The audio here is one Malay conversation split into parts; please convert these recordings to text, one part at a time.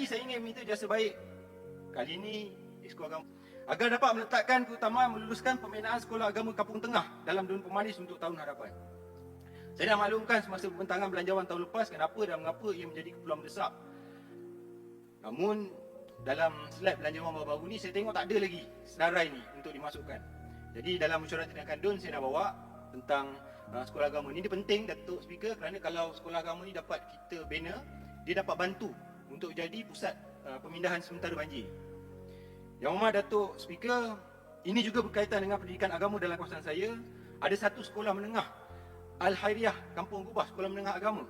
lagi saya ingin minta jasa baik kali ini sekolah agama agar dapat meletakkan keutamaan meluluskan pembinaan sekolah agama Kampung Tengah dalam Dun Pemanis untuk tahun hadapan. Saya dah maklumkan semasa pembentangan belanjawan tahun lepas kenapa dan mengapa ia menjadi keperluan mendesak. Namun dalam slide belanjawan baru-baru ni saya tengok tak ada lagi senarai ni untuk dimasukkan. Jadi dalam mesyuarat tindakan DUN saya dah bawa tentang uh, sekolah agama ni. Dia penting Datuk Speaker kerana kalau sekolah agama ni dapat kita bina, dia dapat bantu untuk jadi pusat uh, pemindahan sementara banjir. Yang Amat Datuk Speaker, ini juga berkaitan dengan pendidikan agama dalam kawasan saya. Ada satu sekolah menengah Al-Hairiah Kampung Gubah, sekolah menengah agama.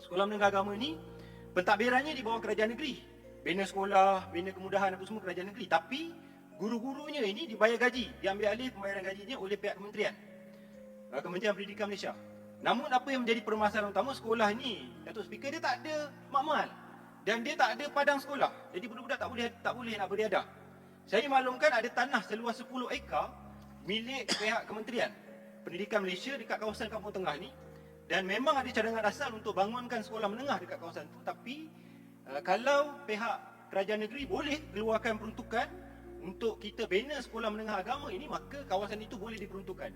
Sekolah menengah agama ni pentadbirannya di bawah kerajaan negeri. Bina sekolah, bina kemudahan apa semua kerajaan negeri. Tapi guru-gurunya ini dibayar gaji, diambil alih pembayaran gajinya oleh pihak kementerian. Uh, Kementerian Pendidikan Malaysia. Namun apa yang menjadi permasalahan utama sekolah ni, Datuk Speaker dia tak ada makmal dan dia tak ada padang sekolah. Jadi budak-budak tak boleh tak boleh nak beriadah. Saya maklumkan ada tanah seluas 10 ekar milik pihak Kementerian Pendidikan Malaysia dekat kawasan Kampung Tengah ni dan memang ada cadangan asal untuk bangunkan sekolah menengah dekat kawasan tu tapi uh, kalau pihak kerajaan negeri boleh keluarkan peruntukan untuk kita bina sekolah menengah agama ini maka kawasan itu boleh diperuntukkan.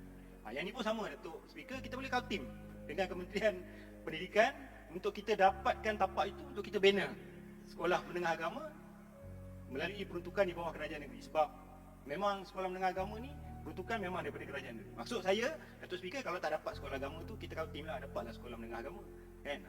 Ha, yang ni pun sama Datuk Speaker kita boleh kau tim dengan Kementerian Pendidikan untuk kita dapatkan tapak itu untuk kita bina sekolah menengah agama melalui peruntukan di bawah kerajaan negeri sebab memang sekolah menengah agama ni peruntukan memang daripada kerajaan negeri. Maksud saya Datuk Speaker kalau tak dapat sekolah agama tu kita kau tim lah dapatlah sekolah menengah agama kan.